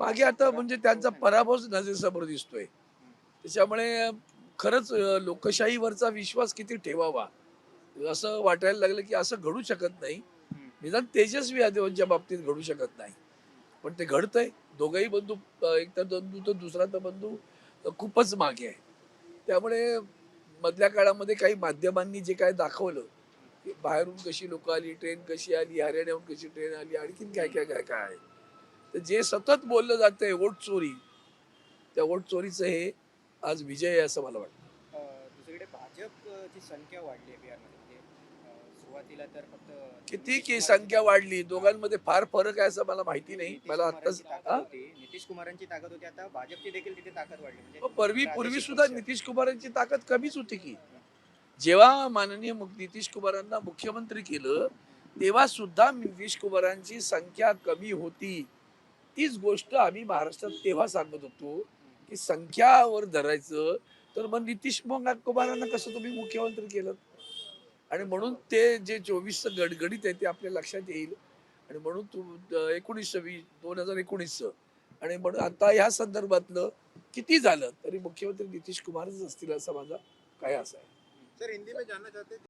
मागे आता म्हणजे त्यांचा पराभवच नजरेसमोर दिसतोय. त्याच्यामुळे खरंच लोकशाहीवरचा विश्वास किती ठेवावा? असं वाटायला लागलं की असं घडू शकत नाही. निदान तेजस्वी यादवांच्या बाबतीत घडू शकत नाही. पण ते घडतंय. दोघंही बंधू एक तर बंधू तर दुसरा तर बंधू खूपच मागे आहे. त्यामुळे मधल्या काळामध्ये काही माध्यमांनी जे काय दाखवलं की बाहेरून कशी लोक आली ट्रेन कशी आली हरियाणाहून कशी ट्रेन आली आणखीन काय काय काय काय आहे? तर जे सतत बोललं जातंय वोट चोरी त्या वोट चोरीचं हे आज विजय आहे असं मला वाटतं. दुसरीकडे भाजपची संख्या वाढली आहे बिहारमध्ये. म्हणजे अं, सुरुवातीला तर फक्त किती की संख्या वाढली? दोघांमध्ये फार फरक आहे असं मला माहिती नाही. मला आत्ताच हा? नितीश कुमारांची ताकद होती. आता भाजपची देखील तिथे ताकद वाढली. म्हणजे मग पूर्वी पूर्वी सुद्धा. नितीश कुमारांची ताकद कमीच होती की. जेव्हा माननीय नितीश कुमारांना मुख्यमंत्री केलं तेव्हा सुद्धा नितीश कुमारांची संख्या कमी होती. तीच गोष्ट आम्ही महाराष्ट्रात तेव्हा सांगत होतो की संख्यावर धरायचं. तर मग नितीश मग कुमारांना कसं तुम्ही मुख्यमंत्री केलं? आणि म्हणून ते जे चोवीसचं गडगडीत आहे ते आपल्या लक्षात येईल. आणि म्हणून तू एकोणीसशे वीस दोन हजार एकोणीसचं आणि म्हणून आता ह्या संदर्भातलं किती झालं? तरी मुख्यमंत्री नितीश कुमारच असतील असा माझा काय असा आहे.